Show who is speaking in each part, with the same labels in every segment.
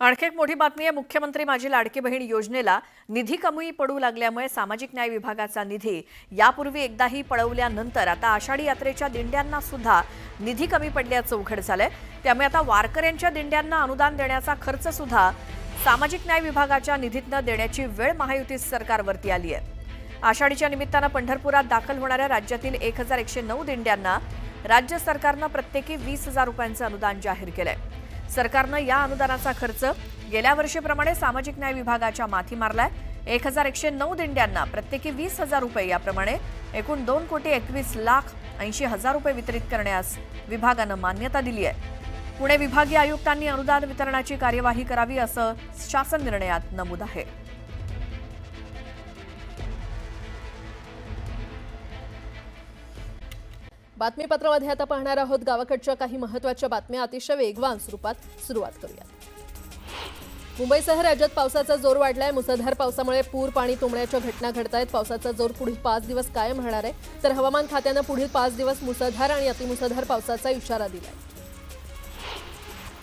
Speaker 1: आणखी एक मोठी बातमी आहे. मुख्यमंत्री माझी लाडकी बहीण योजनेला निधी कमी पडू लागल्यामुळे सामाजिक न्याय विभागाचा निधी यापूर्वी एकदाही पळवल्यानंतर आता आषाढी यात्रेच्या दिंड्यांना सुद्धा निधी कमी पडल्याचं उघड झालंय. त्यामुळे आता वारकऱ्यांच्या दिंड्यांना अनुदान देण्याचा खर्च सुद्धा सामाजिक न्याय विभागाच्या निधीतनं देण्याची वेळ महायुती सरकारवरती आली आहे. आषाढीच्या निमित्तानं पंढरपुरात दाखल होणाऱ्या राज्यातील एक हजार एकशे नऊ दिंड्यांना राज्य सरकारनं प्रत्येकी वीस हजार रुपयांचं अनुदान जाहीर केलंय. सरकारनं या अनुदानाचा खर्च गेल्या वर्षीप्रमाणे सामाजिक न्याय विभागाच्या माथी मारलाय. एक हजार एकशे नऊ दिंड्यांना प्रत्येकी वीस हजार रुपये याप्रमाणे एकूण दोन कोटी एकवीस लाख ऐंशी हजार रुपये वितरित करण्यास विभागानं मान्यता दिली आहे. पुणे विभागीय आयुक्तांनी अनुदान वितरणाची कार्यवाही करावी असं शासन निर्णयात नमूद आहे.
Speaker 2: बातमीपत्रामध्ये आता पाहणार आहोत गावाकडच्या काही महत्त्वाच्या बातम्या अतिशय वेगवान स्वरूपात सुरुवात करूया मुंबईसह राज्यात पावसाचा जोर वाढलाय. मुसळधार पावसामुळे पूर पाणी तुंबण्याच्या घटना घडत आहेत पावसाचा जोर पुढील पाच दिवस कायम राहणार आहे. तर हवामान खात्यानं पुढील पाच दिवस मुसळधार आणि अतिमुसळधार पावसाचा इशारा दिलाय.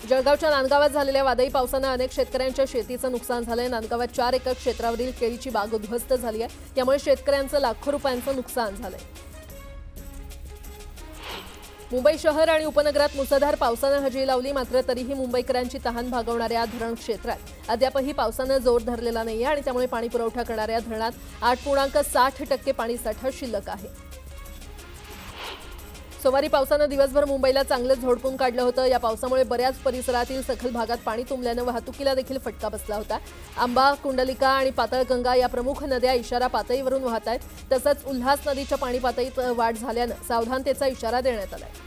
Speaker 2: जळगावच्या नांदगावात झालेल्या वादळी पावसानं अनेक शेतकऱ्यांच्या शेतीचं नुकसान झालंय. नांदगावात चार एकर क्षेत्रावरील केळीची बाग उद्ध्वस्त झाली आहे. त्यामुळे शेतकऱ्यांचं लाखो रुपयांचं नुकसान झालंय. मुंबई शहर आणि उपनगरात मुसळधार पावसानं हजेरी लावली मात्र तरीही मुंबईकरांची तहान भागवणाऱ्या धरण क्षेत्रात अद्यापही पावसानं जोर धरलेला नाहीये आणि त्यामुळे पाणी पुरवठा करणाऱ्या धरणात आठ पूर्णांक साठ टक्के पाणीसाठा शिल्लक आहे. सोमवारी पावसानं दिवसभर मुंबईला चांगलंच झोडपून काढलं होतं. या पावसामुळे बऱ्याच परिसरातील सखल भागात पाणी तुंबल्यानं वाहतुकीला देखील फटका बसला होता. आंबा कुंडलिका आणि पातळगंगा या प्रमुख नद्या इशारा पातळीवरून वाहत आहेत. तसंच उल्हास नदीच्या पाणी पातळीत वाढ झाल्यानं सावधानतेचा इशारा देण्यात आला आहे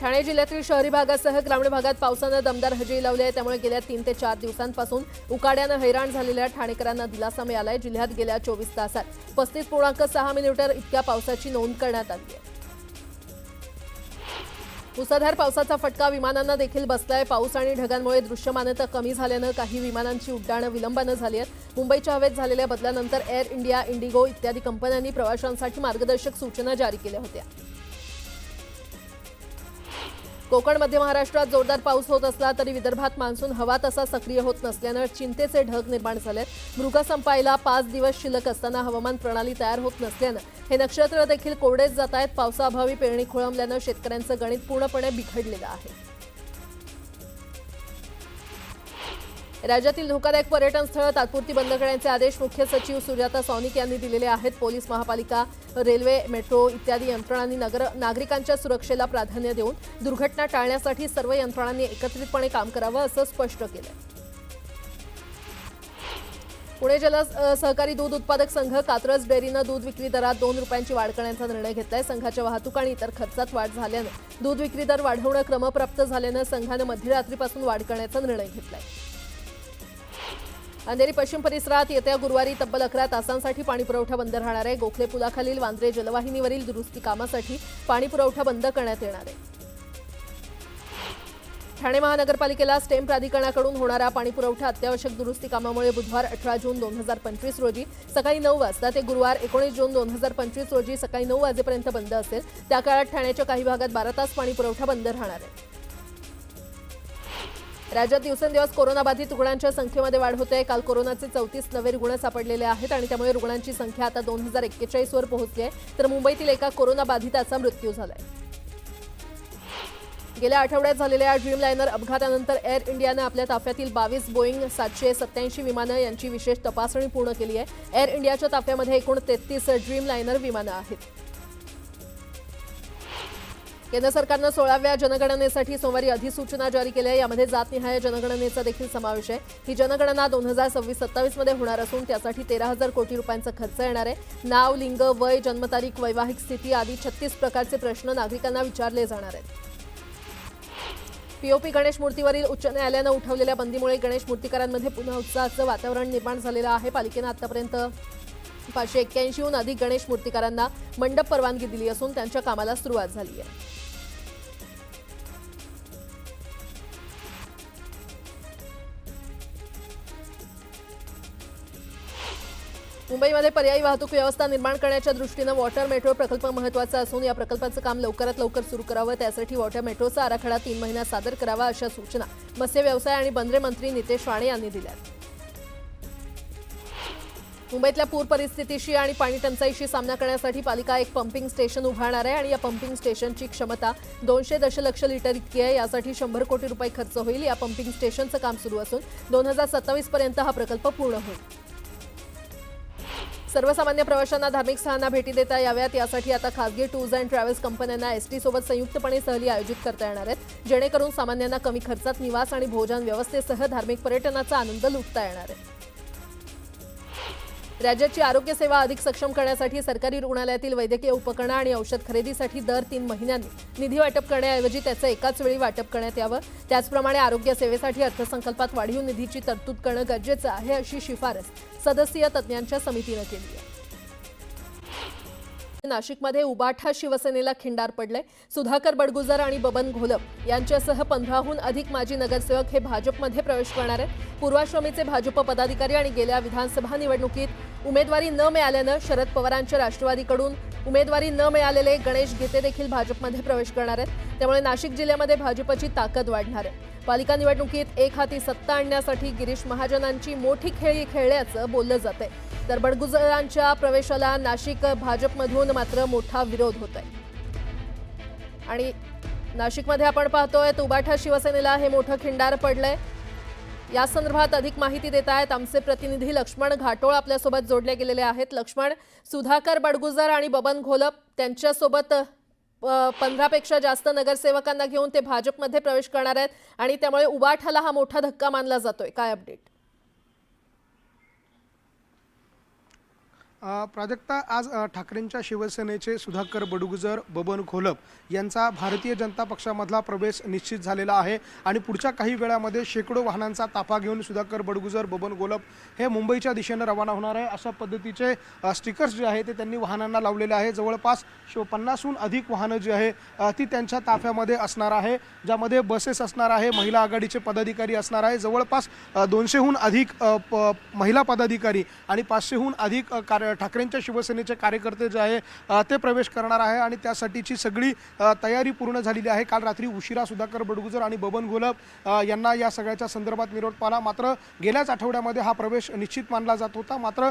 Speaker 2: ठाणे जिल्ह्यातील शहरी भागासह ग्रामीण भागात पावसानं दमदार हजेरी लावली आहे. त्यामुळे गेल्या तीन ते चार दिवसांपासून उकाड्यानं हैराण झालेल्या ठाणेकरांना दिलासा मिळालाय. जिल्ह्यात गेल्या चोवीस तासात पस्तीस पूर्णांक सहा मिलीमीटर इतक्या पावसाची नोंद करण्यात आली आहे. मुसळधार पावसाचा फटका विमानांना देखील बसलाय. पाऊस आणि ढगांमुळे दृश्यमानता कमी झाल्यानं काही विमानांची उड्डाणं विलंबानं झाली आहेत. मुंबईच्या हवेत झालेल्या बदलानंतर एअर इंडिया इंडिगो इत्यादी कंपन्यांनी प्रवाशांसाठी मार्गदर्शक सूचना जारी केल्या होत्या. कोकण मध्य महाराष्ट्रात जोरदार पाऊस होत असला तरी विदर्भात मान्सून हवा तसा सक्रिय होत नसल्यानं चिंतेचे ढग निर्माण झाले मृग संपायला पाच दिवस शिल्लक असताना हवामान प्रणाली तयार होत नसल्यानं हे नक्षत्र देखील कोरडेच जात आहेत. पावसाअभावी पेरणी खोळंबल्यानं शेतकऱ्यांचं गणित पूर्णपणे बिघडलेलं आहे. राज्यातील धोकादायक पर्यटन स्थळं तात्पुरती बंद करण्याचे आदेश मुख्य सचिव सुजाता सौनिक यांनी दिलेले आहेत. पोलीस महापालिका रेल्वे मेट्रो इत्यादी यंत्रणांनी नगर नागरिकांच्या सुरक्षेला प्राधान्य देऊन दुर्घटना टाळण्यासाठी सर्व यंत्रणांनी एकत्रितपणे काम करावं असं स्पष्ट केलं पुणे जल सहकारी दूध उत्पादक संघ कात्रज डेअरीनं दूध विक्री दरात दोन रुपयांची वाढ करण्याचा निर्णय घेतलाय. संघाच्या वाहतूक आणि इतर खर्चात वाढ झाल्यानं दूध विक्री दर वाढवणं क्रमप्राप्त झाल्यानं संघानं मध्यरात्रीपासून वाढ करण्याचा निर्णय घेतलाय. अंधेरी पश्चिम परिसरात येत्या गुरुवारी तब्बल अकरा तासांसाठी पाणी पुरवठा बंद राहणार आहे. गोखले पुलाखालील वांद्रे जलवाहिनीवरील दुरुस्ती कामासाठी पाणी पुरवठा बंद करण्यात येणार आहे. ठाणे महानगरपालिकेला स्टेम प्राधिकरणाकडून होणारा पाणी पुरवठा अत्यावश्यक दुरुस्ती कामामुळे बुधवार अठरा जून दोन हजार पंचवीस रोजी सकाळी नऊ वाजता ते गुरुवार एकोणीस जून दोन हजार पंचवीस रोजी सकाळी नऊ वाजेपर्यंत बंद असेल. त्या काळात ठाण्याच्या काही भागात बारा तास पाणी पुरवठा बंद राहणार आहे. राज्यात दिवसेंदिवस कोरोनाबाधित रुग्णांच्या संख्येमध्ये वाढ होते. काल कोरोनाचे चौतीस नवे रुग्ण सापडलेले आहेत आणि त्यामुळे रुग्णांची संख्या आता दोन हजार एक्केचाळीसवर पोहोचली आहे. तर मुंबईतील एका कोरोनाबाधिताचा मृत्यू झालाय. गेल्या आठवड्यात झालेल्या ड्रीम लायनर अपघातानंतर एअर इंडियानं आपल्या ताफ्यातील बावीस बोईंग सातशे सत्याऐंशी विमानं यांची विशेष तपासणी पूर्ण केली आहे. एअर इंडियाच्या ताफ्यामध्ये एकूण तेहतीस ड्रीम लायनर विमानं आहेत. केंद्र सरकारनं सोळाव्या जनगणनेसाठी सोमवारी अधिसूचना जारी केली आहे. यामध्ये जातनिहाय जनगणनेचा देखील समावेश आहे. ही जनगणना दोन हजार सव्वीस सत्तावीसमध्ये होणार असून त्यासाठी तेरा हजार कोटी रुपयांचा खर्च येणार आहे. नाव लिंग वय जन्मतारीख वैवाहिक स्थिती आदी छत्तीस प्रकारचे प्रश्न नागरिकांना विचारले जाणार आहेत. पीओपी गणेश मूर्तीवरील उच्च न्यायालयानं उठवलेल्या बंदीमुळे गणेश मूर्तीकारांमध्ये पुन्हा उत्साहाचं वातावरण निर्माण झालेलं आहे. पालिकेनं आतापर्यंत पाचशे एक्क्याऐंशीहून अधिक गणेश मूर्तीकारांना मंडप परवानगी दिली असून त्यांच्या कामाला सुरुवात झाली आहे. मुंबईमध्ये पर्यायी वाहतूक व्यवस्था निर्माण करण्याच्या दृष्टीनं वॉटर मेट्रो प्रकल्प महत्त्वाचा असून या प्रकल्पाचं काम लवकरात लवकर सुरू करावं त्यासाठी वॉटर मेट्रोचा आराखडा तीन महिन्यात सादर करावा अशा सूचना मत्स्य व्यवसाय आणि बंदरे मंत्री नितेश राणे यांनी दिल्या मुंबईतल्या पूर परिस्थितीशी आणि पाणी टंचाईशी सामना करण्यासाठी पालिका एक पंपिंग स्टेशन उभारणार आहे आणि या पंपिंग स्टेशनची क्षमता दोनशे दशलक्ष लिटर इतकी आहे. यासाठी शंभर कोटी रुपये खर्च होईल. या पंपिंग स्टेशनचं काम सुरू असून दोन हजार सत्तावीस पर्यंत हा प्रकल्प पूर्ण होईल. सर्वसामान्य प्रवाशांना धार्मिक स्थळांना भेटी देता याव्यात. यासाठी आता खासगी टूर्स अँड ट्रॅव्हल्स कंपन्यांना एसटी सोबत संयुक्तपणे सहली आयोजित करता येणार आहेत जेणेकरून सामान्यांना कमी खर्चात निवास आणि भोजन व्यवस्थेसह धार्मिक पर्यटनाचा आनंद लुटता येणार आहे. राज्याची आरोग्य सेवा अधिक सक्षम करण्यासाठी सरकारी रुग्णालयातील वैद्यकीय उपकरणं आणि औषध खरेदीसाठी दर तीन महिन्यांनी निधी वाटप करण्याऐवजी त्याचं एकाच वेळी वाटप करण्यात यावं. त्याचप्रमाणे आरोग्य सेवेसाठी अर्थसंकल्पात वाढीव निधीची तरतूद करणं गरजेचं आहे अशी शिफारस सदस्यीय तज्ज्ञांच्या समितीनं केली आहे. नाशिकमध्ये उबाठा शिवसेनेला खिंडार पडलंय. सुधाकर बडगुजर आणि बबन घोलप यांच्यासह पंधराहून अधिक माजी नगरसेवक हे भाजपमध्ये प्रवेश करणार आहेत. पूर्वाश्रमीचे भाजप पदाधिकारी आणि गेल्या विधानसभा निवडणुकीत उमेदवारी न मिळाल्यानं शरद पवारांच्या राष्ट्रवादीकडून उमेदवारी न मिळालेले गणेश गीते देखील भाजपमध्ये प्रवेश करणार आहेत. त्यामुळे नाशिक जिल्ह्यामध्ये भाजपची ताकद वाढणार आहे. पालिका निवडणुकीत एक हाती सत्ता आणण्यासाठी गिरीश महाजनांची मोठी खेळी खेळल्याचं बोललं जातंय. तर बडगुजरांच्या प्रवेशाला नाशिक भाजपमधून मात्र मोठा विरोध होत आहे आणि नाशिकमध्ये आपण पाहतोय तुबाठा शिवसेनेला हे मोठं खिंडार पडलंय. या संदर्भात अधिक माहिती देत आहेत आमचे प्रतिनिधी लक्ष्मण घाटोळ आपल्यासोबत जोडले गेलेले आहेत. लक्ष्मण सुधाकर बडगुजर आणि बबन घोलप त्यांच्यासोबत पंधरापेक्षा जास्त नगरसेवकांना घेऊन ते भाजपमध्ये प्रवेश करणार आहेत आणि त्यामुळे उबाठाला हा मोठा धक्का मानला जातोय. काय अपडेट?
Speaker 3: प्राजक्ता आज ठाकरेंच्या शिवसेनेचे सुधाकर बडगुजर बबन खोलप यांचा भारतीय जनता पक्षामधला प्रवेश निश्चित झालेला आहे. आणि पुढच्या काही वेळामध्ये शेकडो वाहनांचा ताफा घेऊन सुधाकर बडगुजर बबन गोलप हे मुंबईच्या दिशेनं रवाना होणार आहे. अशा पद्धतीचे स्टिकर्स जे आहे ते त्यांनी वाहनांना लावलेले आहे. जवळपास शो पन्नासहून अधिक वाहनं जी आहे ती त्यांच्या ताफ्यामध्ये असणार आहे ज्यामध्ये बसेस असणार आहे महिला आघाडीचे पदाधिकारी असणार आहे. जवळपास दोनशेहून अधिक प- महिला पदाधिकारी आणि पाचशेहून अधिक कार्य ठाकरेंच्या शिवसेनेचे कार्यकर्ते जे आहे ते प्रवेश करणार आहे आणि त्यासाठीची सगळी तयारी पूर्ण झालेली आहे. काल रात्री उशिरा सुधाकर बडगुजर आणि बबन घोलप यांना या सगळ्याच्या संदर्भात निरोप आला मात्र गेल्याच आठवड्यामध्ये हा प्रवेश निश्चित मानला जात होता. मात्र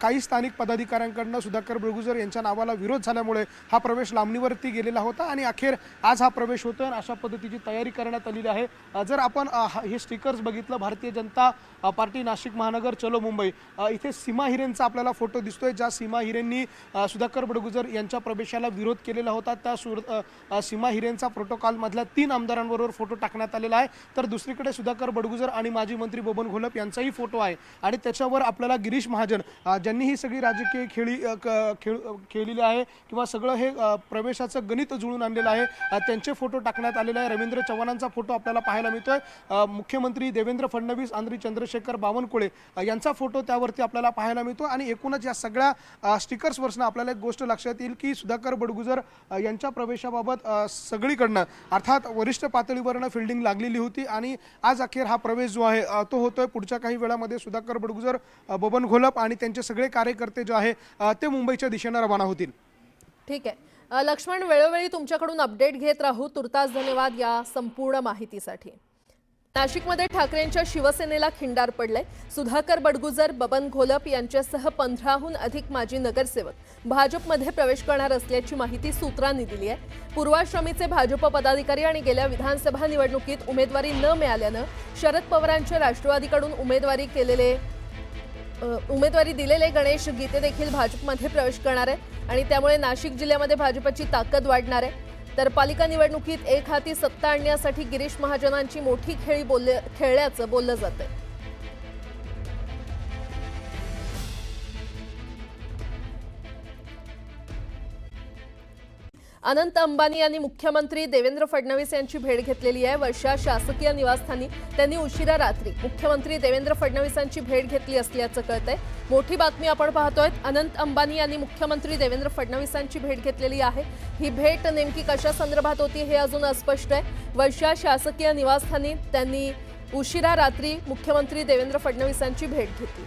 Speaker 3: काही स्थानिक पदाधिकाऱ्यांकडनं सुधाकर बडगुजर यांच्या नावाला विरोध झाल्यामुळे हा प्रवेश लांबणीवरती गेलेला होता आणि अखेर आज हा प्रवेश होतो आणि अशा पद्धतीची तयारी करण्यात आलेली आहे. जर आपण हा- हे स्टिकर्स बघितलं भारतीय जनता पार्टी नाशिक महानगर चलो मुंबई इथे सीमा हिरेंचा आपल्याला फोटो दिसतो. दिसतोय ज्या सीमा हिरेंनी सुधाकर बडगुजर यांच्या प्रवेशाला विरोध केलेला होता त्या सुर सीमा हिरेंचा प्रोटोकॉलमधल्या तीन आमदारांबरोबर फोटो टाकण्यात आलेला आहे. तर दुसरीकडे सुधाकर बडगुजर आणि माजी मंत्री बबन घोलप यांचाही फोटो आहे. आणि त्याच्यावर आपल्याला गिरीश महाजन ज्यांनी ही सगळी राजकीय खेळी खेळ खेळलेली आहे किंवा सगळं हे प्रवेशाचं गणित जुळून आणलेलं आहे त्यांचे फोटो टाकण्यात आलेले आहे. रवींद्र चव्हाणांचा फोटो आपल्याला पाहायला मिळतोय. मुख्यमंत्री देवेंद्र फडणवीस आंध्री चंद्रशेखर बावनकुळे यांचा फोटो त्यावरती आपल्याला पाहायला मिळतो आणि एकूणच या सगळ्या स्टिकर्स स्टिकर्सवरनं आपल्याला एक गोष्ट लक्षात येईल की सुधाकर बडगुजर यांच्या प्रवेशाबाबत सगळीकडनं अर्थात वरिष्ठ पातळीवरनं फिल्डिंग लागलेली होती आणि आज अखेर हा प्रवेश जो आहे तो होतोय. पुढच्या काही वेळामध्ये सुधाकर बडगुजर बबन घोलप आणि त्यांचे सगळे कार्यकर्ते जे आहे ते मुंबईच्या दिशेनं रवाना होतील.
Speaker 2: ठीक आहे. लक्ष्मण वेळोवेळी तुमच्याकडून अपडेट घेत राहू. तुर्तास धन्यवाद या संपूर्ण माहितीसाठी. नाशिकमध्ये ठाकरेंच्या शिवसेनेला खिंडार पडलंय. सुधाकर बडगुजर बबन घोलप यांच्यासह पंधराहून अधिक माजी नगरसेवक भाजपमध्ये प्रवेश करणार असल्याची माहिती सूत्रांनी दिली आहे. पूर्वाश्रमीचे भाजप पदाधिकारी आणि गेल्या विधानसभा निवडणुकीत उमेदवारी न मिळाल्यानं शरद पवारांच्या राष्ट्रवादीकडून उमेदवारी केलेले उमेदवारी दिलेले गणेश गीते देखील भाजपमध्ये प्रवेश करणार आहे आणि त्यामुळे नाशिक जिल्ह्यामध्ये भाजपची ताकद वाढणार आहे. तर पालिका निवडणुकीत एक हाती सत्ता आणण्यासाठी गिरीश महाजनांची मोठी खेळी बोलले खेळल्याचं बोललं जातं अनंत अंबानी यांनी मुख्यमंत्री देवेंद्र फडणवीस यांची भेट घेतलेली आहे. वर्षा शासकीय निवासस्थानी त्यांनी उशिरा रात्री मुख्यमंत्री देवेंद्र फडणवीसांची भेट घेतली असल्याचं कळतंय. मोठी बातमी आपण पाहतोय अनंत अंबानी यांनी मुख्यमंत्री देवेंद्र फडणवीसांची भेट घेतलेली आहे. ही भेट नेमकी कशा संदर्भात होती हे अजून अस्पष्ट आहे. वर्षा शासकीय निवासस्थानी त्यांनी उशिरा रात्री मुख्यमंत्री देवेंद्र फडणवीसांची भेट घेतली.